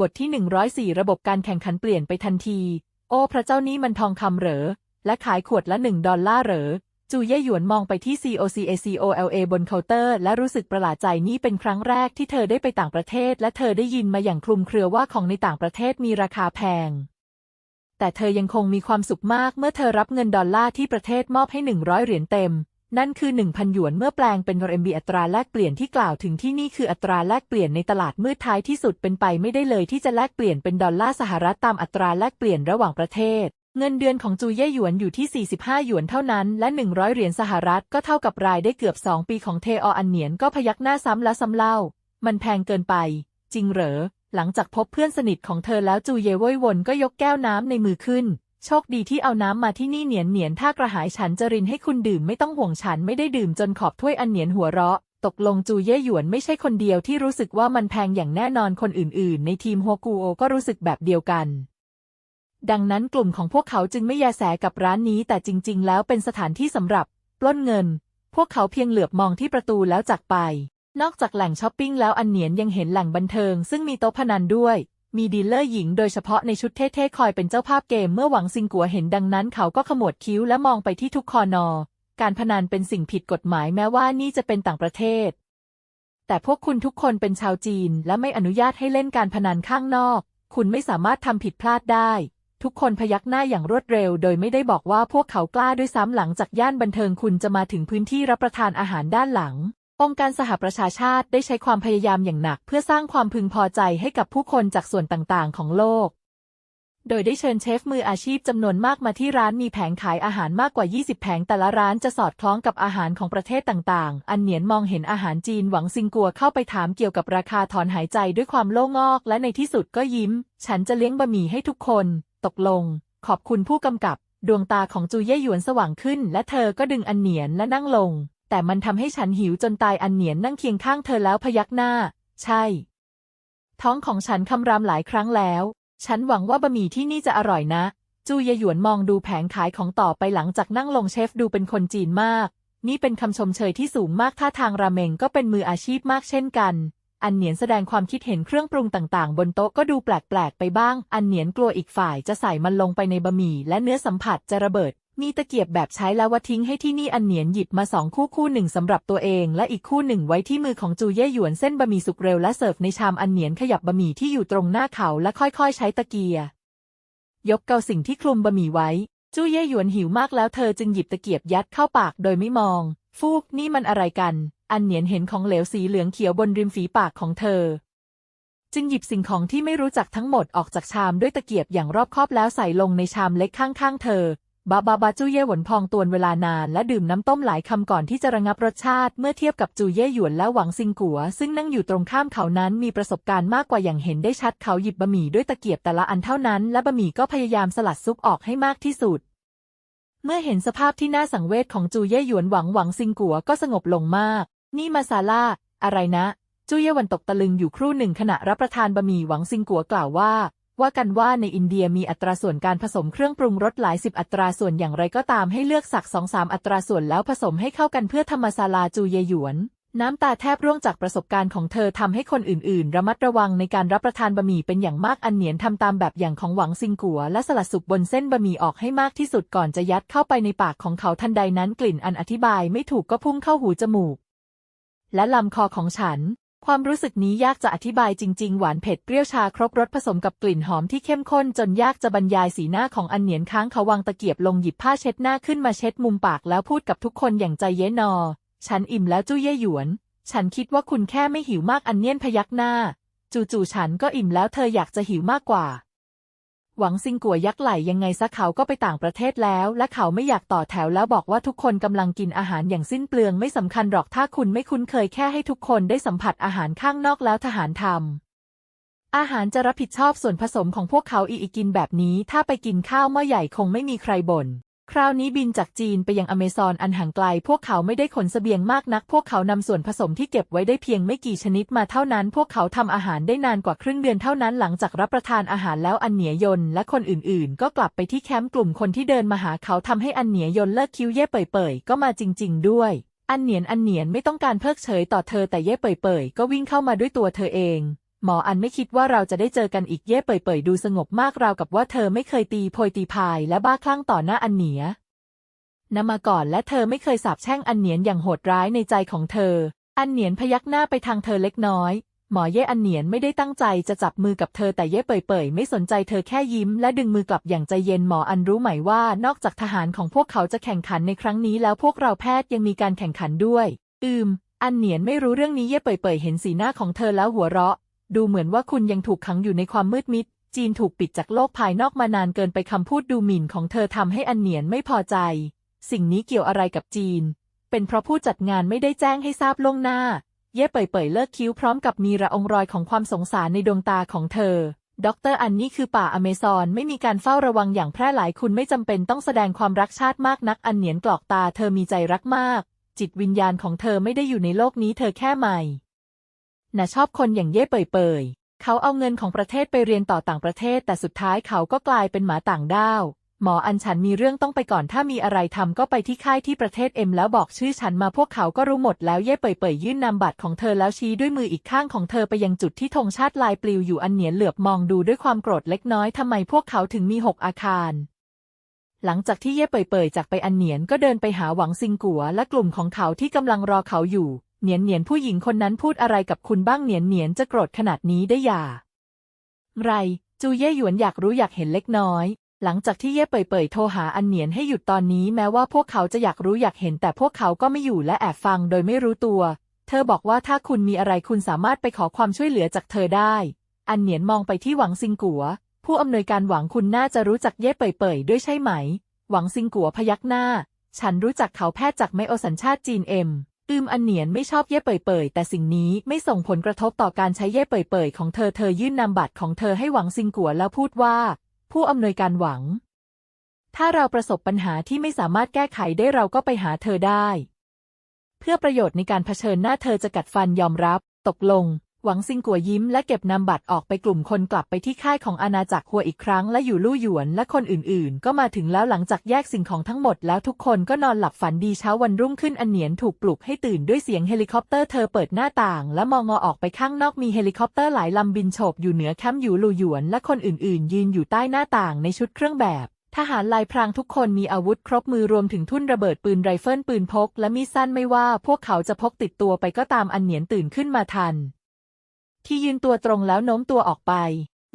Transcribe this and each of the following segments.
บทที่ 104 ระบบการแข่งขันเปลี่ยนไปทันที โอ้ พระเจ้านี่มันทองคำเหรอ และขายขวดละหนึ่งดอลลาร์เหรอ จูเย่หยวนมองไปที่ COCACOLA บนเคาน์เตอร์ และรู้สึกประหลาดใจนี่เป็นครั้งแรกที่เธอได้ไปต่างประเทศ และเธอได้ยินมาอย่างคลุมเครือว่าของในต่างประเทศมีราคาแพง แต่เธอยังคงมีความสุขมากเมื่อเธอรับเงินดอลลาร์ที่ประเทศมอบให้ 100 เหรียญเต็ม นั่นคือ 1,000 หยวนเมื่อแปลงเป็นเรมบีอัตราแลกเปลี่ยนที่กล่าวถึงที่นี่คืออัตราแลกเปลี่ยนในตลาดมืดท้ายที่สุดเป็นไปไม่ได้เลยที่จะแลกเปลี่ยนเป็นดอลลาร์สหรัฐตามอัตราแลกเปลี่ยนระหว่างประเทศ เงินเดือนของจูเย่หยวนอยู่ที่ 45 หยวนเท่านั้น และ 100 เหรียญสหรัฐก็เท่ากับรายได้เกือบ 2 ปีของเทออันเหนียนก็พยักหน้าซ้ำและซ้ำเล่า มันแพงเกินไป จริงเหรอ หลังจากพบเพื่อนสนิทของเธอแล้วจูเย่ว้ยวนก็ยกแก้วน้ำในมือขึ้น โชคดีที่เอาน้ำมาที่นี่เหนียนเหนียนถ้ากระหายฉันจะรินให้คุณดื่มไม่ต้องห่วงฉันไม่ได้ดื่มจนขอบถ้วยอันเหนียนหัวเราะ ตกลงจูเย่หยวนไม่ใช่คนเดียวที่รู้สึกว่ามันแพงอย่างแน่นอนคนอื่นๆ ในทีมฮัวกูโอก็รู้สึกแบบเดียวกัน ดังนั้นกลุ่มของพวกเขาจึงไม่แยแสกับร้านนี้ แต่จริง ๆ แล้วเป็นสถานที่สำหรับปล้นเงิน พวกเขาเพียงเหลือบมองที่ประตูแล้วจากไป นอกจากแหล่งช้อปปิ้งแล้วอันเหนียนยังเห็นแหล่งบันเทิงซึ่งมีโต๊ะพนันด้วย มีดีลเลอร์หญิงโดยเฉพาะในชุดเท่ๆคอยเป็นเจ้าภาพเกมเมื่อหวังซิงกัวเห็นดังนั้นเขาก็ขมวดคิ้วและมองไปที่ทุกคอนอ การพนันเป็นสิ่งผิดกฎหมายแม้ว่านี่จะเป็นต่างประเทศ แต่พวกคุณทุกคนเป็นชาวจีนและไม่อนุญาตให้เล่นการพนันข้างนอก คุณไม่สามารถทำผิดพลาดได้ ทุกคนพยักหน้าอย่างรวดเร็ว โดยไม่ได้บอกว่าพวกเขากล้าด้วยซ้ำหลังจากย่านบันเทิงคุณจะมาถึงพื้นที่รับประทานอาหารด้านหลัง องค์การสหประชาชาติได้ใช้ความพยายามอย่างหนัก เพื่อสร้างความพึงพอใจให้กับผู้คนจากส่วนต่างๆ ของโลก โดยได้เชิญเชฟมืออาชีพจำนวนมากมาที่ร้านมีแผงขายอาหารมากกว่า 20 แผงแต่ละร้านจะสอดคล้องกับอาหารของประเทศต่างๆ อันเหนียนมองเห็นอาหารจีนหวังซิงกัวเข้าไปถามเกี่ยวกับราคาถอนหายใจด้วยความโล่งอกและในที่สุดก็ยิ้ม ฉันจะเลี้ยงบะหมี่ให้ทุกคน ตกลง ขอบคุณผู้กำกับ ดวงตาของจูเย่หยวนสว่างขึ้น และเธอก็ดึงอันเหนียนและนั่งลง แต่มันทำให้ฉันหิวจนตายอันเหนียนนั่งเคียงข้างเธอแล้วพยักหน้า ใช่ ท้องของฉันคำรามหลายครั้งแล้ว ฉันหวังว่าบะหมี่ที่นี่จะอร่อยนะ จูเยหยวนมองดูแผงขายของต่อไปหลังจากนั่งลงเชฟดูเป็นคนจีนมาก นี่เป็นคำชมเชยที่สูงมากท่าทางราเมงก็เป็นมืออาชีพมากเช่นกันอันเหนียนแสดงความคิดเห็นเครื่องปรุงต่างๆ บนโต๊ะก็ดูแปลกๆ ไปบ้าง อันเหนียนกลัวอีกฝ่ายจะใส่มันลงไปในบะหมี่และเนื้อสัมผัสจะระเบิด มีตะเกียบแบบใช้แล้วว่าทิ้งให้ที่นี่อันเหนียนหยิบมาสองคู่คู่หนึ่งสำหรับตัวเอง และอีกคู่หนึ่งไว้ที่มือของจูเย่หยวนเส้นบะหมี่สุกเร็วและเสิร์ฟในชามอันเหนียนขยับบะหมี่ที่อยู่ตรงหน้าเขาและค่อยๆ ใช้ตะเกียบยกเกาสิ่งที่คลุมบะหมี่ไว้ จูเย่หยวนหิวมากแล้วเธอจึงหยิบตะเกียบยัดเข้าปากโดยไม่มอง ฟูกนี่มันอะไรกัน อันเหนียนเห็นของเหลวสีเหลืองเขียวบนริมฝีปากของเธอ จึงหยิบสิ่งของที่ไม่รู้จักทั้งหมดออกจากชามด้วยตะเกียบอย่างรอบคอบแล้วใส่ลงในชามเล็กข้างๆ เธอ บาบาบาจูเย่หวนพองตวนเวลานานและดื่มน้ำต้มหลายคำก่อนที่จะระงับรสชาติเมื่อเทียบกับจูเย่หยวนและหวังซิงกัว ซึ่งนั่งอยู่ตรงข้ามเขานั้นมีประสบการณ์มากกว่าอย่างเห็นได้ชัดเขาหยิบบะหมี่ด้วยตะเกียบแต่ละอันเท่านั้น และบะหมี่ก็พยายามสลัดซุปออกให้มากที่สุด เมื่อเห็นสภาพที่น่าสังเวชของจูเย่หยวนหวังหวังซิงกัวก็สงบลงมาก นี่มาซาล่าอะไรนะจูเย่หวันตกตะลึงอยู่ครู่หนึ่งขณะรับประทานบะหมี่หวังซิงกัวกล่าวว่า ว่ากันว่าในอินเดียมีอัตราส่วนการผสมเครื่องปรุงรสหลายสิบอัตราส่วนอย่างไรก็ตามให้เลือกสักสองสามอัตราส่วนแล้วผสมให้เข้ากันเพื่อทำมาซาลาจูเยหยวน น้ำตาแทบร่วงจากประสบการณ์ของเธอทำให้คนอื่นๆ ระมัดระวังในการรับประทานบะหมี่เป็นอย่างมากอันเหนียนทำตามแบบอย่างของหวังซิงกัว และสลัดสุกบนเส้นบะหมี่ออกให้มากที่สุดก่อนจะยัดเข้าไปในปากของเขาทันใดนั้นกลิ่นอันอธิบายไม่ถูกก็พุ่งเข้าหูจมูก และลำคอของฉัน ความรู้สึกนี้ยากจะอธิบายจริง ๆ หวานเผ็ดเปรี้ยวชาครบรสผสมกับกลิ่นหอมที่เข้มข้นจนยากจะบรรยายสีหน้าของอันเหนียนค้างเขาวางตะเกียบลงหยิบผ้าเช็ดหน้าขึ้นมาเช็ดมุมปากแล้วพูดกับทุกคนอย่างใจเย็นนอ ฉันอิ่มแล้วจู้เย่หยวน ฉันคิดว่าคุณแค่ไม่หิวมากอันเนียนพยักหน้า จู่ๆฉันก็อิ่มแล้วเธออยากจะหิวมากกว่า หวังซิงกัวยักไหลยังไงซะเขาก็ไปต่างประเทศแล้ว และเขาไม่อยากต่อแถวแล้วบอกว่าทุกคนกำลังกินอาหารอย่างสิ้นเปลืองไม่สำคัญหรอกถ้าคุณไม่คุ้นเคยแค่ให้ทุกคนได้สัมผัสอาหารข้างนอกแล้วทหารทำอาหารจะรับผิดชอบส่วนผสมของพวกเขาอีกกินแบบนี้ ถ้าไปกินข้าวหม้อใหญ่คงไม่มีใครบ่น คราวนี้บินจากจีนไปยังอเมซอนอันห่างไกล พวกเขาไม่ได้ขนเสบียงมากนัก พวกเขานำส่วนผสมที่เก็บไว้ได้เพียงไม่กี่ชนิดมาเท่านั้น พวกเขาทำอาหารได้นานกว่าครึ่งเดือนเท่านั้นหลังจากรับประทานอาหารแล้วอันเหนียยนและคนอื่นๆ ก็กลับไปที่แคมป์กลุ่มคนที่เดินมาหาเขาทำให้อันเหนียยนเลิกคิ้วเย่เป่ยๆก็มาจริง ๆ ด้วย อันเหนียนอันเหนียนไม่ต้องการเพิกเฉยต่อเธอแต่เย่เป่ยๆก็วิ่งเข้ามาด้วยตัวเธอเอง หมออันไม่คิดว่าเราจะได้เจอกันอีกเย่เป่ยๆดูสงบมากราวกับว่าเธอไม่เคยตีโพยตีพายและบ้าคลั่งต่อหน้าอันเหนียนำมาก่อนและเธอไม่เคยสาบแช่งอันเหนียนอย่างโหดร้ายในใจของเธอ อันเหนียนพยักหน้าไปทางเธอเล็กน้อย หมอเย่อันเหนียนไม่ได้ตั้งใจจะจับมือกับเธอแต่เย่เป่ยๆไม่สนใจเธอแค่ยิ้มและดึงมือกลับอย่างใจเย็นหมออันรู้ไหมว่านอกจากทหารของพวกเขาจะแข่งขันในครั้งนี้แล้วพวกเราแพทย์ยังมีการแข่งขันด้วย อืม อันเหนียนไม่รู้เรื่องนี้เย่เป่ยๆเห็นสีหน้าของเธอแล้วหัวเราะ ดูเหมือนว่าคุณยังถูกขังอยู่ในความมืดมิด จีนถูกปิดจากโลกภายนอกมานานเกินไปคำพูดดูหมิ่นของเธอทำให้อันเนียนไม่พอใจ สิ่งนี้เกี่ยวอะไรกับจีน เป็นเพราะผู้จัดงานไม่ได้แจ้งให้ทราบล่วงหน้า เย่เป่ยๆเลิกคิ้วพร้อมกับมีระองรอยของความสงสารในดวงตาของเธอดรอันนี่คือป่าอเมซอนไม่มีการเฝ้าระวังอย่างแพร่หลายคุณไม่จำเป็นต้องแสดงความรักชาติมากนักอันเหนียนกรอกตาเธอมีใจรักมาก จิตวิญญาณของเธอไม่ได้อยู่ในโลกนี้เธอแค่ใหม่ น่ะชอบคนอย่างเย่เป่ยๆ เขาเอาเงินของประเทศไปเรียนต่อต่างประเทศ แต่สุดท้ายเขาก็กลายเป็นหมาต่างด้าวหมออันฉันมีเรื่องต้องไปก่อนถ้ามีอะไรทำก็ไปที่ค่ายที่ประเทศเอ็มแล้วบอกชื่อฉันมาพวกเขาก็รู้หมดแล้วเย่เป่ยๆยื่นนามบัตรของเธอแล้วชี้ด้วยมืออีกข้างของเธอไปยังจุดที่ธงชาติลายปลิวอยู่อันเหนียนเหลือบมองดูด้วยความโกรธเล็กน้อยทำไมพวกเขาถึงมีหกอาคาร หลังจากที่เย่เป่ยๆจากไปอันเหนียนก็เดินไปหาหวังซิงกัวและกลุ่มของเขาที่กำลังรอเขาอยู่ เหนียนเหนียนผู้หญิงคนนั้นพูดอะไรกับคุณบ้างเหนียนเหนียนจะโกรธขนาดนี้ได้อย่า ไร จูเย่หยวนอยากรู้อยากเห็นเล็กน้อย หลังจากที่เย่เป่ยๆโทรหาอันเหนียนให้หยุดตอนนี้แม้ว่าพวกเขาจะอยากรู้อยากเห็นแต่พวกเขาก็ไม่อยู่และแอบฟังโดยไม่รู้ตัว เธอบอกว่าถ้าคุณมีอะไรคุณสามารถไปขอความช่วยเหลือจากเธอได้ อันเหนียนมองไปที่หวังซิงกัว ผู้อำนวยการหวังคุณน่าจะรู้จักเย่เป่ยๆด้วยใช่ไหม หวังซิงกัวพยักหน้า ฉันรู้จักเขาแพทย์จากไมโอสัญชาติจีนเอ็ม อืมอันเหนียนไม่ชอบเย่เป่ยๆแต่สิ่งนี้ไม่ส่งผลกระทบต่อการใช้เย่เป่ยๆของเธอเธอยื่นนามบัตรของเธอให้หวังซิงกัวแล้วพูดว่า ผู้อำนวยการหวัง ถ้าเราประสบปัญหาที่ไม่สามารถแก้ไขได้เราก็ไปหาเธอได้ เพื่อประโยชน์ในการเผชิญหน้าเธอจะกัดฟันยอมรับ ตกลง หวังซิงกัวยิ้มและเก็บนามบัตรออกไปกลุ่มคนกลับไปที่ค่ายของอาณาจักรหัวอีกครั้งและอยู่ลู่หยวนและคนอื่นๆ ก็มาถึงแล้วหลังจากแยกสิ่งของทั้งหมดแล้วทุกคนก็นอนหลับฝันดีเช้าวันรุ่งขึ้นอันเหนียนถูกปลุกให้ตื่นด้วยเสียงเฮลิคอปเตอร์เธอเปิดหน้าต่าง และมองออกไปข้างนอกมีเฮลิคอปเตอร์หลายลำบินโฉบอยู่เหนือแคมป์อยู่ลู่หยวนและคนอื่นๆ ยืนอยู่ใต้หน้าต่างในชุดเครื่องแบบทหารลายพรางทุกคนมีอาวุธครบมือรวมถึงทุ่นระเบิดปืนไรเฟิลปืนพก และมีดสั้นไม่ว่าพวกเขาจะพกติดตัวไปก็ตามอันเหนียนตื่นขึ้นมาทัน ที่ยืนตัวตรงแล้วโน้มตัวออกไป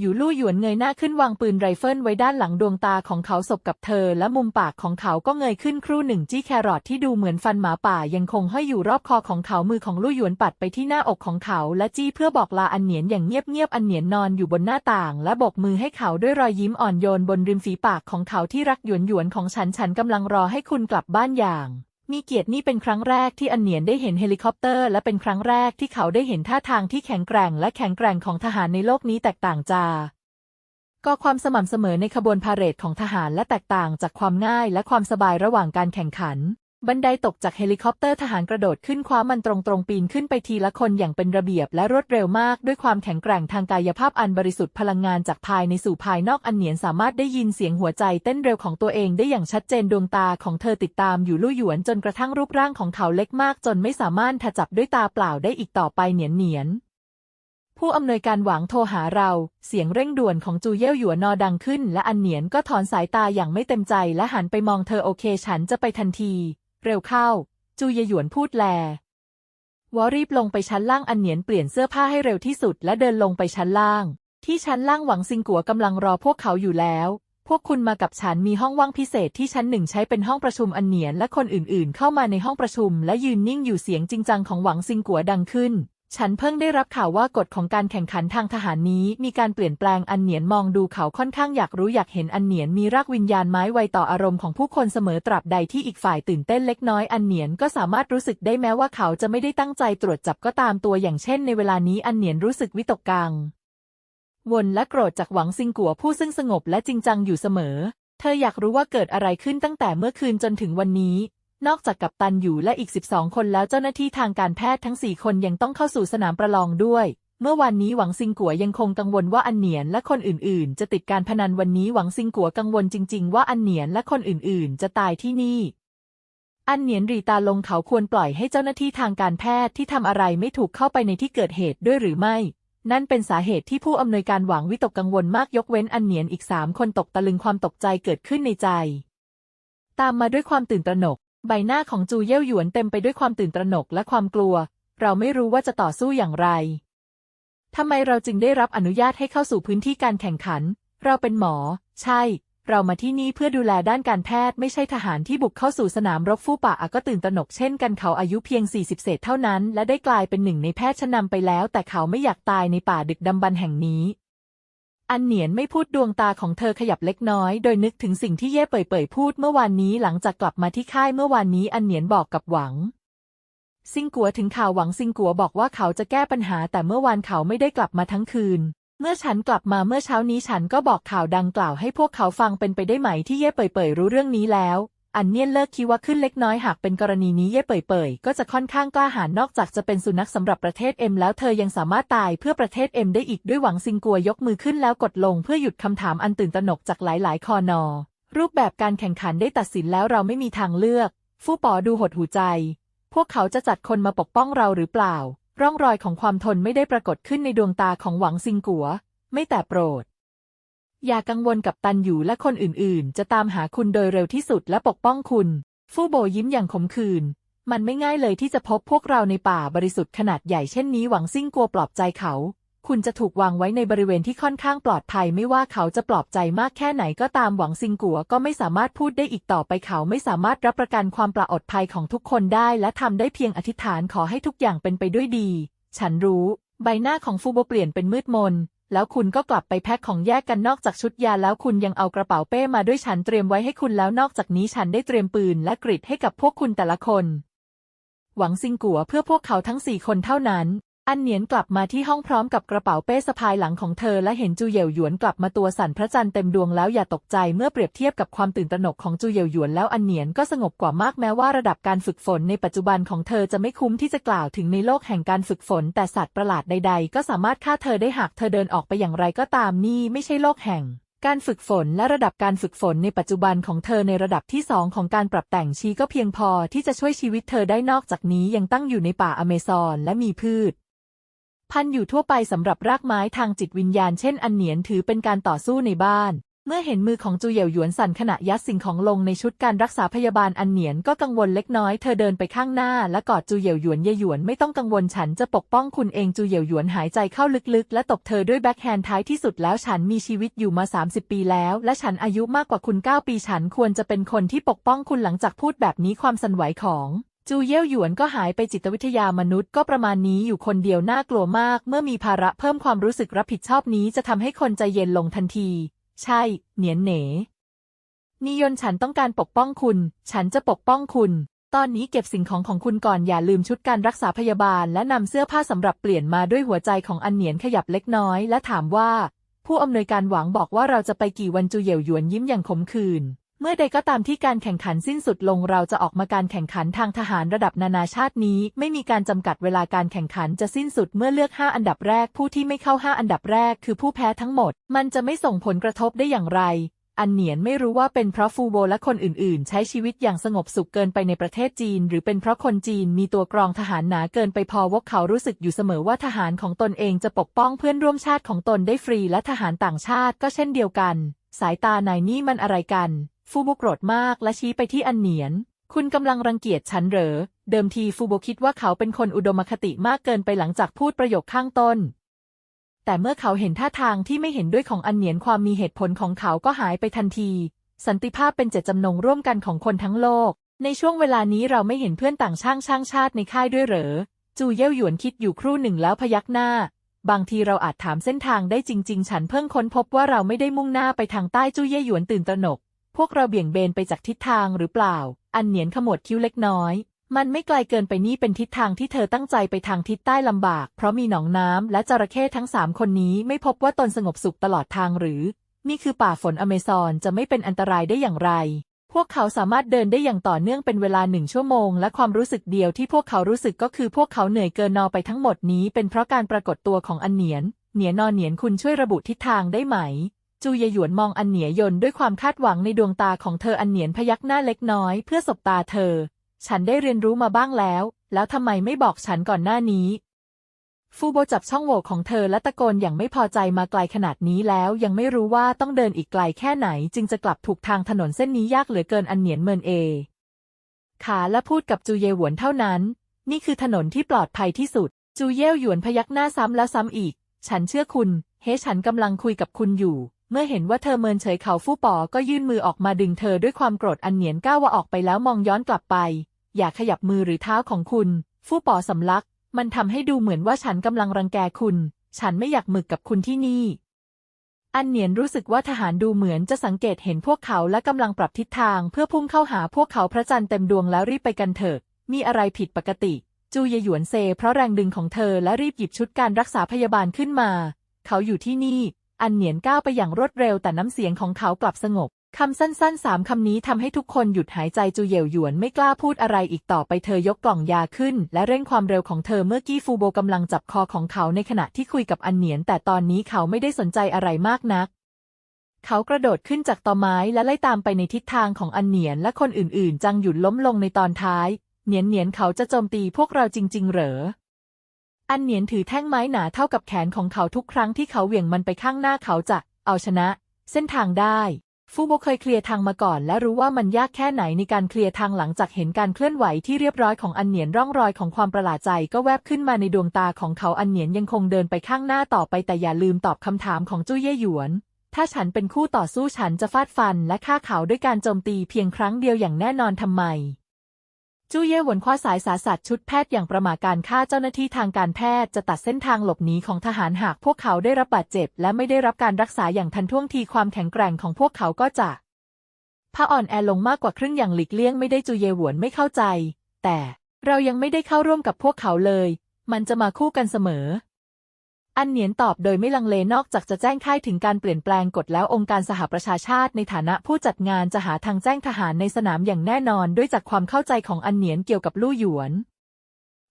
อยู่ลู่หยวนเงยหน้าขึ้นวางปืนไรเฟิลไว้ด้านหลังดวงตาของเขาสบกับเธอ และมุมปากของเขาก็เงยขึ้นครู่หนึ่งจี้แครอทที่ดูเหมือนฟันหมาป่ายังคงห้อยอยู่รอบคอของเขามือของลู่หยวนปัดไปที่หน้าอกของเขา และจี้เพื่อบอกลาอันเหนียนอย่างเงียบๆอันเหนียนนอนอยู่บนหน้าต่าง และโบกมือให้เขาด้วยรอยยิ้มอ่อนโยนบนริมฝีปากของเขาที่รักหยวนหยวนของฉันฉันกำลังรอให้คุณกลับบ้านอย่าง มีเกียรตินี่เป็นครั้งแรกที่อันเนียนได้เห็นเฮลิคอปเตอร์ และเป็นครั้งแรกที่เขาได้เห็นท่าทางที่แข็งแกร่งและแข็งแกร่งของทหารในโลกนี้แตกต่างจากก็ความสม่ำเสมอในขบวนพาเหรดของทหารและแตกต่างจากความง่ายและความสบายระหว่างการแข่งขัน บันไดตกจากเฮลิคอปเตอร์ทหารกระโดดขึ้นคว้ามันตรงๆปีนขึ้นไปทีละคนอย่างเป็นระเบียบและรวดเร็วมาก ด้วยความแข็งแกร่งทางกายภาพอันบริสุทธิ์พลังงานจากภายในสู่ภายนอกอันเหนียนสามารถได้ยินเสียงหัวใจเต้นเร็วของตัวเองได้อย่างชัดเจนดวงตาของเธอติดตามอยู่ลู่หยวนจนกระทั่งรูปร่างของเขาเล็กมากจนไม่สามารถถจับด้วยตาเปล่าได้อีกต่อไปเหนียนเหนียนผู้อำนวยการหวังโทรหาเรา เสียงเร่งด่วนของจูเย่หยวนนอดังขึ้น และอันเหนียนก็ถอนสายตาอย่างไม่เต็มใจและหันไปมองเธอโอเคฉันจะไปทันที เร็วเข้า จูเยยหยวนพูดแล วอรีบลงไปชั้นล่างอันเหนียนเปลี่ยนเสื้อผ้าให้เร็วที่สุดและเดินลงไปชั้นล่าง ที่ชั้นล่างหวังซิงกัวกำลังรอพวกเขาอยู่แล้ว พวกคุณมากับฉันมีห้องว่างพิเศษที่ชั้นหนึ่งใช้เป็นห้องประชุมอันเหนียนและคนอื่นๆ เข้ามาในห้องประชุม และยืนนิ่งอยู่เสียงจริงจังของหวังซิงกัวดังขึ้น ฉันเพิ่งได้รับข่าวว่ากฎของการแข่งขันทางทหารนี้ มีการเปลี่ยนแปลงอันเหนียนมองดูเขาค่อนข้างอยากรู้อยากเห็นอันเหนียนมีรากวิญญาณไม้ไวต่ออารมณ์ของผู้คนเสมอตราบใดที่อีกฝ่ายตื่นเต้นเล็กน้อยอันเหนียนก็สามารถรู้สึกได้แม้ว่าเขาจะไม่ได้ตั้งใจตรวจจับก็ตามตัวอย่างเช่นในเวลานี้อันเหนียนรู้สึกวิตกกังวลและโกรธจากหวังซิงกัวผู้ซึ่งสงบและจริงจังอยู่เสมอ เธออยากรู้ว่าเกิดอะไรขึ้นตั้งแต่เมื่อคืนจนถึงวันนี้ นอกจากกัปตันอยู่และอีก 12 คนแล้วเจ้าหน้าที่ทางการแพทย์ทั้ง 4 คนยังต้องเข้าสู่สนามประลองด้วย เมื่อวานนี้หวังซิงกัวยังคงกังวลว่าอันเหนียนและคนอื่นๆ จะติดการพนันวันนี้หวังซิงกัวกังวลจริง ๆ ว่าอันเหนียนและคนอื่นๆ จะตายที่นี่ อันเหนียนรีตาลงเขาควรปล่อยให้เจ้าหน้าที่ทางการแพทย์ที่ทำอะไรไม่ถูกเข้าไปในที่เกิดเหตุด้วยหรือไม่ นั่นเป็นสาเหตุที่ผู้อำนวยการหวังวิตกกังวลมากยกเว้นอันเนียนอีกสามคนตกตะลึงความตกใจเกิดขึ้นในใจ ตามมาด้วยความตื่นตระหนก ใบหน้าของจูเย่ยวหยวนเต็มไปด้วยความตื่นตระหนกและความกลัว เราไม่รู้ว่าจะต่อสู้อย่างไร ทำไมเราจึงได้รับอนุญาตให้เข้าสู่พื้นที่การแข่งขัน เราเป็นหมอ ใช่ เรามาที่นี่เพื่อดูแลด้านการแพทย์ไม่ใช่ทหารที่บุกเข้าสู่สนามรบฟู่ป่าก็ตื่นตระหนกเช่นกันเขาอายุเพียง 40 เศษเท่านั้น และได้กลายเป็นหนึ่งในแพทย์ชั้นนำไปแล้ว แต่เขาไม่อยากตายในป่าดึกดำบรรพ์แห่งนี้ อันเหนียนไม่พูดดวงตาของเธอขยับเล็กน้อย โดยนึกถึงสิ่งที่เย่เป่ยๆพูดเมื่อวานนี้หลังจากกลับมาที่ค่ายเมื่อวานนี้อันเหนียนบอกกับหวังซิงกัวถึงข่าวหวังซิงกัวบอกว่าเขาจะแก้ปัญหา แต่เมื่อวานเขาไม่ได้กลับมาทั้งคืน เมื่อฉันกลับมาเมื่อเช้านี้ฉันก็บอกข่าวดังกล่าวให้พวกเขาฟังเป็นไปได้ไหมที่เย่เป่ยๆรู้เรื่องนี้แล้ว อันเนียนเลิกคิดว่าขึ้นเล็กน้อยหากเป็นกรณีนี้เย่เป่ยๆ ก็จะค่อนข้างกล้าหาญนอกจากจะเป็นสุนัขสำหรับประเทศเอ็มแล้วเธอยังสามารถตายเพื่อประเทศเอ็มได้อีกด้วยหวังซิงกัวยกมือขึ้นแล้วกดลงเพื่อหยุดคำถามอันตื่นตระหนกจากหลายๆ คอนอ รูปแบบการแข่งขันได้ตัดสินแล้วเราไม่มีทางเลือก ฟู่ปอดูหดหูใจ พวกเขาจะจัดคนมาปกป้องเราหรือเปล่า ร่องรอยของความทนไม่ได้ปรากฏขึ้นในดวงตาของหวังซิงกัว ไม่แต่โปรด อย่ากังวลกับตันอยู่และคนอื่นๆ จะตามหาคุณโดยเร็วที่สุดและปกป้องคุณ ฟู่โบยิ้มอย่างขมขื่นมันไม่ง่ายเลยที่จะพบพวกเราในป่าบริสุทธิ์ขนาดใหญ่เช่นนี้หวังซิ่งกลัวปลอบใจเขา คุณจะถูกวางไว้ในบริเวณที่ค่อนข้างปลอดภัยไม่ว่าเขาจะปลอบใจมากแค่ไหนก็ตามหวังซิงกัวก็ไม่สามารถพูดได้อีกต่อไปเขาไม่สามารถรับประกันความปลอดภัยของทุกคนได้ และทำได้เพียงอธิษฐานขอให้ทุกอย่างเป็นไปด้วยดี ฉันรู้ ใบหน้าของฟูโบเปลี่ยนเป็นมืดมน แล้วคุณก็กลับไปแพ็คของแยกกันนอกจากชุดยาแล้วคุณยังเอากระเป๋าเป้มาด้วยฉันเตรียมไว้ให้คุณแล้วนอกจากนี้ฉันได้เตรียมปืนและกริดให้กับพวกคุณแต่ละคน หวังซิงกัวเพื่อพวกเขาทั้งสี่คนเท่านั้น อันเหนียนกลับมาที่ห้องพร้อมกับกระเป๋าเป้สะพายหลังของเธอและเห็นจูเหยวหยวนกลับมาตัวสั่นพระจันทร์เต็มดวงแล้วอย่าตกใจเมื่อเปรียบเทียบกับความตื่นตระหนกของจูเหยวหยวนแล้วอันเหนียนก็สงบกว่ามากแม้ว่าระดับการฝึกฝนในปัจจุบันของเธอจะไม่คุ้มที่จะกล่าวถึงในโลกแห่งการฝึกฝน แต่สัตว์ประหลาดใด ๆ ก็สามารถฆ่าเธอได้หากเธอเดินออกไปอย่างไรก็ตามนี่ไม่ใช่โลกแห่งการฝึกฝนและระดับการฝึกฝนในปัจจุบันของเธอในระดับที่สองของการปรับแต่งชีก็เพียงพอที่จะช่วยชีวิตเธอได้นอกจากนี้ยังตั้งอยู่ในป่าอเมซอนและมีพืช พันอยู่ทั่วไปสำหรับรากไม้ทางจิตวิญญาณเช่นอันเหนียนถือเป็นการต่อสู้ในบ้าน เมื่อเห็นมือของจูเหยยวหยวนสั่นขณะยัดสิ่งของลงในชุดการรักษาพยาบาลอันเหนียนก็กังวลเล็กน้อยเธอเดินไปข้างหน้าและกอดจูเหยยวหยวนเยหยวนไม่ต้องกังวลฉันจะปกป้องคุณเองจูเหยวหยวนหายใจเข้าลึกๆ และตบเธอด้วยแบ็คแฮนด์ท้ายที่สุดแล้วฉันมีชีวิตอยู่มา 30 ปีแล้ว และฉันอายุมากกว่าคุณ 9 ปีฉันควรจะเป็นคนที่ปกป้องคุณหลังจากพูดแบบนี้ความสั่นไหวของ จูเย่ยวหยวนก็หายไปจิตวิทยามนุษย์ก็ประมาณนี้อยู่คนเดียวน่ากลัวมาก เมื่อมีภาระเพิ่มความรู้สึกรับผิดชอบนี้จะทำให้คนใจเย็นลงทันที ใช่ เหนียนเหนนิยนฉันต้องการปกป้องคุณ ฉันจะปกป้องคุณ ตอนนี้เก็บสิ่งของของคุณก่อนอย่าลืมชุดการรักษาพยาบาล และนำเสื้อผ้าสำหรับเปลี่ยนมาด้วยหัวใจของอันเหนียนขยับเล็กน้อย และถามว่า ผู้อำนวยการหวังบอกว่าเราจะไปกี่วันจูเยวหยวนยิ้มอย่างขมขื่น เมื่อใดก็ตามที่การแข่งขันสิ้นสุดลงเราจะออกมาการแข่งขันทางทหารระดับนานาชาตินี้ ไม่มีการจำกัดเวลาการแข่งขันจะสิ้นสุดเมื่อเลือก 5 อันดับแรกผู้ที่ไม่เข้า 5 อันดับแรกคือผู้แพ้ทั้งหมด มันจะไม่ส่งผลกระทบได้อย่างไร อันเหนียนไม่รู้ว่าเป็นเพราะฟูโบและคนอื่น ๆ ใช้ชีวิตอย่างสงบสุขเกินไปในประเทศจีน หรือเป็นเพราะคนจีนมีตัวกรองทหารหนาเกินไปพอวกเขารู้สึกอยู่เสมอว่าทหารของตนเองจะปกป้องเพื่อนร่วมชาติของตนได้ฟรี และทหารต่างชาติก็เช่นเดียวกัน สายตานายนี่มันอะไรกัน ฟูโบโกรธมากและชี้ไปที่อันเหนียน คุณกำลังรังเกียจฉันเหรอ เดิมทีฟูโบคิดว่าเขาเป็นคนอุดมคติมากเกินไปหลังจากพูดประโยคข้างต้น แต่เมื่อเขาเห็นท่าทางที่ไม่เห็นด้วยของอันเหนียนความมีเหตุผลของเขาก็หายไปทันที สันติภาพเป็นเจตจำนงร่วมกันของคนทั้งโลก ในช่วงเวลานี้เราไม่เห็นเพื่อนต่างช่างช่างชาติในค่ายด้วยเหรอ จูเย่หยวนคิดอยู่ครู่หนึ่งแล้วพยักหน้าบางทีเราอาจถามเส้นทางได้จริง ๆ ฉันเพิ่งค้นพบว่าเราไม่ได้มุ่งหน้าไปทางใต้จูเย่หยวนตื่นตระหนก พวกเราเบี่ยงเบนไปจากทิศทางหรือเปล่า อันเหนียนขมวดคิ้วเล็กน้อย มันไม่ไกลเกินไปนี่เป็นทิศทางที่เธอตั้งใจไปทางทิศใต้ลำบาก เพราะมีหนองน้ำและจระเข้ทั้งสามคนนี้ไม่พบว่าตนสงบสุขตลอดทางหรือ นี่คือป่าฝนอเมซอนจะไม่เป็นอันตรายได้อย่างไร พวกเขาสามารถเดินได้อย่างต่อเนื่องเป็นเวลาหนึ่งชั่วโมง และความรู้สึกเดียวที่พวกเขารู้สึกก็คือพวกเขาเหนื่อยเกินนอไปทั้งหมดนี้ เป็นเพราะการปรากฏตัวของอันเหนียน เหนียนนอนเหนียนคุณช่วยระบุทิศทางได้ไหม จูเยหยวนมองอันเหนียยนด้วยความคาดหวังในดวงตาของเธออันเหนียนพยักหน้าเล็กน้อยเพื่อสบตาเธอ ฉันได้เรียนรู้มาบ้างแล้ว แล้วทำไมไม่บอกฉันก่อนหน้านี้ ฟูโบจับช่องโหว่ของเธอและตะโกนอย่างไม่พอใจมาไกลขนาดนี้แล้วยังไม่รู้ว่าต้องเดินอีกไกลแค่ไหน จึงจะกลับถูกทางถนนเส้นนี้ยากเหลือเกินอันเหนียนเมินเอ ขาและพูดกับจูเยหวนเท่านั้น นี่คือถนนที่ปลอดภัยที่สุด จูเย่หยวนพยักหน้าซ้ำแล้วซ้ำอีก ฉันเชื่อคุณ เฮ้ฉันกำลังคุยกับคุณอยู่ เมื่อเห็นว่าเธอเมินเฉยเขาฟู่ปอก็ยื่นมือออกมาดึงเธอด้วยความโกรธอันเหนียนก้าวว่าออกไปแล้วมองย้อนกลับไป อย่าขยับมือหรือเท้าของคุณ ฟู่ปอสำลัก มันทำให้ดูเหมือนว่าฉันกำลังรังแกคุณ ฉันไม่อยากหมึกกับคุณที่นี่ อันเหนียนรู้สึกว่าทหารดูเหมือนจะสังเกตเห็นพวกเขาและกำลังปรับทิศทาง เพื่อพุ่งเข้าหาพวกเขาพระจันทร์เต็มดวงแล้วรีบไปกันเถอะ มีอะไรผิดปกติ จูเยหยวนเซ เพราะแรงดึงของเธอและรีบหยิบชุดการรักษาพยาบาลขึ้นมา เขาอยู่ที่นี่ อันเหนียนก้าวไปอย่างรวดเร็วแต่น้ำเสียงของเขากลับสงบคำสั้นๆสามคำนี้ทำให้ทุกคนหยุดหายใจจูเย่หยวนไม่กล้าพูดอะไรอีกต่อไปเธอยกกล่องยาขึ้น และเร่งความเร็วของเธอเมื่อกี้ฟูโบกำลังจับคอของเขาในขณะที่คุยกับอันเหนียน แต่ตอนนี้เขาไม่ได้สนใจอะไรมากนัก เขากระโดดขึ้นจากตอไม้และไล่ตามไปในทิศทางของอันเหนียนและคนอื่นๆ จังหยุดล้มลงในตอนท้าย เหนียนเหนียนเขาจะโจมตีพวกเราจริง ๆ เหรอ อันเหนียนถือแท่งไม้หนาเท่ากับแขนของเขาทุกครั้งที่เขาเหวี่ยงมันไปข้างหน้าเขาจะเอาชนะ เส้นทางได้ฟูโบเคยเคลียร์ทางมาก่อน และรู้ว่ามันยากแค่ไหนในการเคลียร์ทางหลังจากเห็นการเคลื่อนไหวที่เรียบร้อยของอันเหนียนร่องรอยของความประหลาดใจก็แวบขึ้นมาในดวงตาของเขาอันเหนียนยังคงเดินไปข้างหน้าต่อไปแต่อย่าลืมตอบคำถามของจุ้เย่หยวน ถ้าฉันเป็นคู่ต่อสู้ฉันจะฟาดฟันและฆ่าเขาด้วยการโจมตีเพียงครั้งเดียวอย่างแน่นอนทำไม จูเย่หวนคว้าสายสาสัตว์ชุดแพทย์อย่างประมาทการฆ่าเจ้าหน้าที่ทางการแพทย์จะตัดเส้นทางหลบหนีของทหารหากพวกเขาได้รับบาดเจ็บ และไม่ได้รับการรักษาอย่างทันท่วงทีความแข็งแกร่งของพวกเขาก็จะพาอ่อนแอลงมากกว่าครึ่งอย่างหลีกเลี่ยงไม่ได้จูเย่หวนไม่เข้าใจ แต่เรายังไม่ได้เข้าร่วมกับพวกเขาเลย มันจะมาคู่กันเสมอ อันเหนียนตอบโดยไม่ลังเลนอกจากจะแจ้งค่ายถึงการเปลี่ยนแปลงกฎแล้วองค์การสหประชาชาติในฐานะผู้จัดงานจะหาทางแจ้งทหารในสนามอย่างแน่นอนด้วยจากความเข้าใจของอันเหนียนเกี่ยวกับลู่หยวน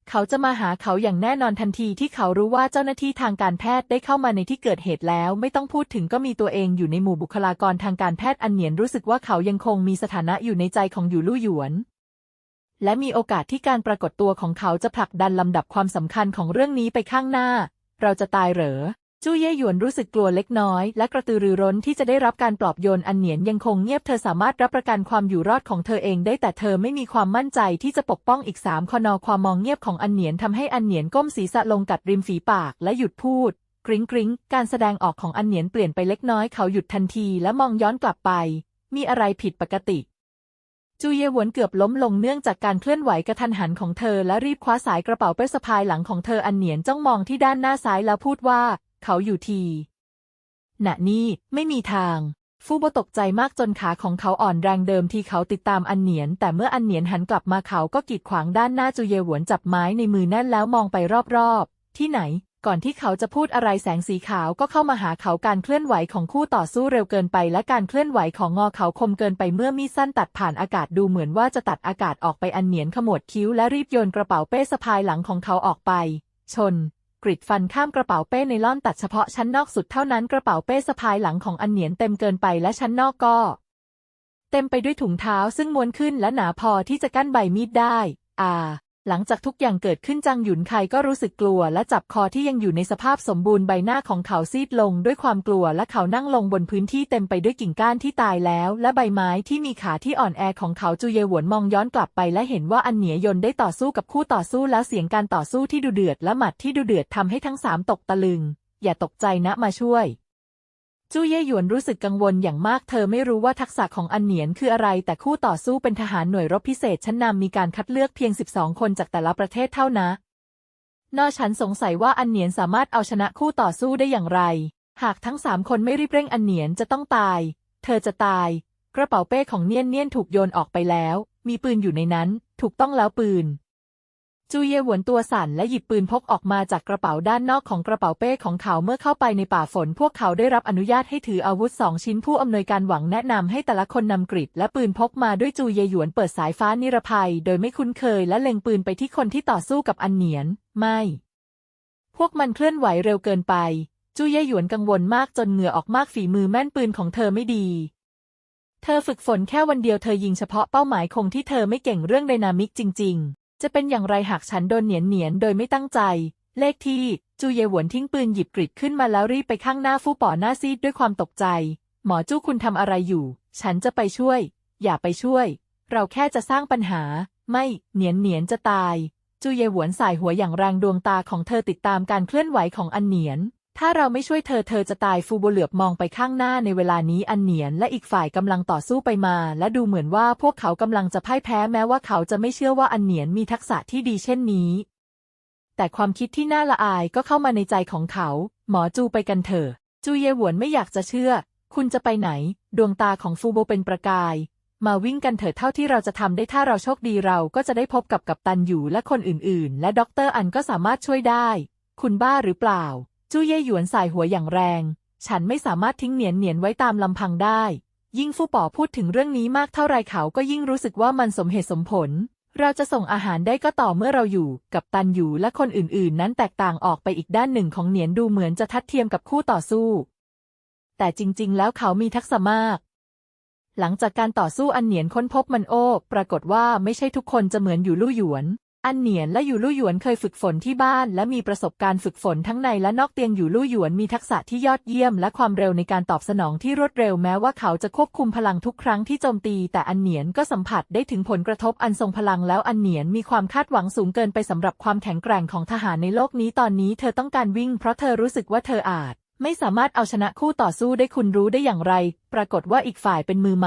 เขาจะมาหาเขาอย่างแน่นอนทันทีที่เขารู้ว่าเจ้าหน้าที่ทางการแพทย์ได้เข้ามาในที่เกิดเหตุแล้ว ไม่ต้องพูดถึงก็มีตัวเองอยู่ในหมู่บุคลากรทางการแพทย์อันเหนียนรู้สึกว่าเขายังคงมีสถานะอยู่ในใจของอยู่ลู่หยวนและมีโอกาสที่การปรากฏตัวของเขาจะผลักดันลำดับความสำคัญของเรื่องนี้ไปข้างหน้า เราจะตายเหรอ จู้เย่หยวนรู้สึกกลัวเล็กน้อย และกระตือรือร้นที่จะได้รับการปลอบโยนอันเหนียนยังคงเงียบเธอสามารถรับประกันความอยู่รอดของเธอเองได้แต่เธอไม่มีความมั่นใจที่จะปกป้องอีกสามคนอความมองเงียบของอันเหนียนทำให้อันเหนียนก้มศีรษะลงกัดริมฝีปากและหยุดพูดกริ้งกริ้งการแสดงออกของอันเหนียนเปลี่ยนไปเล็กน้อยเขาหยุดทันทีและมองย้อนกลับไป มีอะไรผิดปกติ จูเยหวนเกือบล้มลงเนื่องจากการเคลื่อนไหวกระทันหันของเธอและรีบคว้าสายกระเป๋าเป้สะพายหลังของเธออันเหนียนจ้องมองที่ด้านหน้าซ้ายแล้วพูดว่า เขาอยู่ที ณนี่ไม่มีทาง ฟูโบตกใจมากจนขาของเขาอ่อนแรงเดิมที่เขาติดตามอันเหนียน แต่เมื่ออันเหนียนหันกลับมาเขาก็กีดขวางด้านหน้าจูเยหวนจับไม้ในมือแน่นแล้วมองไปรอบๆ ที่ไหน ก่อนที่เขาจะพูดอะไรแสงสีขาวก็เข้ามาหาเขาการเคลื่อนไหวของคู่ต่อสู้เร็วเกินไป และการเคลื่อนไหวของงอเขาคมเกินไปเมื่อมีดสั้นตัดผ่านอากาศดูเหมือนว่าจะตัดอากาศออกไปอันเหนียนขมวดคิ้วและรีบโยนกระเป๋าเป้สะพายหลังของเขาออกไป ชน กริดฟันข้ามกระเป๋าเป้ในล่อนตัดเฉพาะชั้นนอกสุดเท่านั้นกระเป๋าเป้สะพายหลังของอันเหนียนเต็มเกินไปและชั้นนอกก็ เต็มไปด้วยถุงเท้าซึ่งม้วนขึ้นและหนาพอที่จะกั้นใบมีดได้ อ่า หลังจากทุกอย่างเกิดขึ้นจังหยุนไคก็รู้สึกกลัวและจับคอที่ยังอยู่ในสภาพสมบูรณ์ใบหน้าของเขาซีดลงด้วยความกลัวและเขานั่งลงบนพื้นที่เต็มไปด้วยกิ่งก้านที่ตายแล้ว และใบไม้ที่มีขาที่อ่อนแอของเขาจูเยหวนมองย้อนกลับไปและเห็นว่าอันเหนียยนได้ต่อสู้กับคู่ต่อสู้แล้วเสียงการต่อสู้ที่ดุเดือดและหมัดที่ดุเดือดทำให้ทั้งสามตกตะลึง อย่าตกใจนะมาช่วย จูเย่หยวนรู้สึกกังวลอย่างมากเธอไม่รู้ว่าทักษะของอันเหนียนคืออะไร แต่คู่ต่อสู้เป็นทหารหน่วยรบพิเศษชั้นนำมีการคัดเลือกเพียง 12 คนจากแต่ละประเทศเท่านะนอฉันสงสัยว่าอันเหนียนสามารถเอาชนะคู่ต่อสู้ได้อย่างไร หากทั้งสามคนไม่รีบเร่งอันเหนียนจะต้องตาย เธอจะตาย กระเป๋าเป้ของเนียนเนียนถูกโยนออกไปแล้ว มีปืนอยู่ในนั้น ถูกต้องแล้วปืน จูเยหวนตัวสั่นและหยิบปืนพกออกมาจากกระเป๋าด้านนอกของกระเป๋าเป้ของเขาเมื่อเข้าไปในป่าฝน พวกเขาได้รับอนุญาตให้ถืออาวุธสองชิ้นผู้อำนวยการหวังแนะนำให้แต่ละคนนำกริดและปืนพกมาด้วยจูเยหยวนเปิดสายฟ้านิรภัย โดยไม่คุ้นเคยและเล็งปืนไปที่คนที่ต่อสู้กับอันเหนียน ไม่ พวกมันเคลื่อนไหวเร็วเกินไป จูเยหยวนกังวลมากจนเหงื่อออกมากฝีมือแม่นปืนของเธอไม่ดีเธอฝึกฝนแค่วันเดียวเธอยิงเฉพาะเป้าหมายคงที่เธอไม่เก่งเรื่องไดนามิกจริง ๆ จะเป็นอย่างไรหากฉันโดนเหนียนเหนียนโดยไม่ตั้งใจ เลขที่ จูเยหวนทิ้งปืนหยิบกริดขึ้นมาแล้วรีบไปข้างหน้าฟู่ป๋อหน้าซีดด้วยความตกใจ หมอจู้คุณทำอะไรอยู่ ฉันจะไปช่วย อย่าไปช่วย เราแค่จะสร้างปัญหา ไม่เหนียนเหนียนจะตาย จูเยหวนสายหัวอย่างแรงดวงตาของเธอติดตามการเคลื่อนไหวของอันเหนียน ถ้าเราไม่ช่วยเธอเธอจะตายฟูโบเหลือบมองไปข้างหน้าในเวลานี้อันเหนียนและอีกฝ่ายกำลังต่อสู้ไปมา และดูเหมือนว่าพวกเขากำลังจะพ่ายแพ้แม้ว่าเขาจะไม่เชื่อว่าอันเหนียนมีทักษะที่ดีเช่นนี้ แต่ความคิดที่น่าละอายก็เข้ามาในใจของเขา หมอจูไปกันเถอะ จูเยหวนไม่อยากจะเชื่อ คุณจะไปไหน ดวงตาของฟูโบเป็นประกาย มาวิ่งกันเถิดเท่าที่เราจะทำได้ถ้าเราโชคดีเราก็จะได้พบกับกัปตันอยู่และคนอื่นๆ และด็อกเตอร์อันก็สามารถช่วยได้ คุณบ้าหรือเปล่า จูเย่หยวนสายหัวอย่างแรง ฉันไม่สามารถทิ้งเหนียนเหนียนไว้ตามลำพังได้ ยิ่งฟู่ป๋อพูดถึงเรื่องนี้มากเท่าไรเขาก็ยิ่งรู้สึกว่ามันสมเหตุสมผล เราจะส่งอาหารได้ก็ต่อเมื่อเราอยู่ กับตันอยู่และคนอื่นๆ นั้นแตกต่างออกไปอีกด้านหนึ่งของเหนียนดูเหมือนจะทัดเทียมกับคู่ต่อสู้ แต่จริง ๆ แล้วเขามีทักษะมากหลังจากการต่อสู้อันเหนียนค้นพบมันโอ้ ปรากฏว่าไม่ใช่ทุกคนจะเหมือนอยู่ลู่หยวน อันเหนียนและอยู่ลู่หยวนเคยฝึกฝนที่บ้าน และมีประสบการณ์ฝึกฝนทั้งในและนอกเตียงอยู่ลู่หยวนมีทักษะที่ยอดเยี่ยม และความเร็วในการตอบสนองที่รวดเร็วแม้ว่าเขาจะควบคุมพลังทุกครั้งที่โจมตี แต่อันเหนียนก็สัมผัสได้ถึงผลกระทบอันทรงพลังแล้วอันเหนียนมีความคาดหวังสูงเกินไปสำหรับความแข็งแกร่งของทหารในโลกนี้ตอนนี้เธอต้องการวิ่ง เพราะเธอรู้สึกว่าเธออาจ ไม่สามารถเอาชนะคู่ต่อสู้ได้คุณรู้ได้อย่างไร ปรากฏว่าอีกฝ่ายเป็นมือใหม่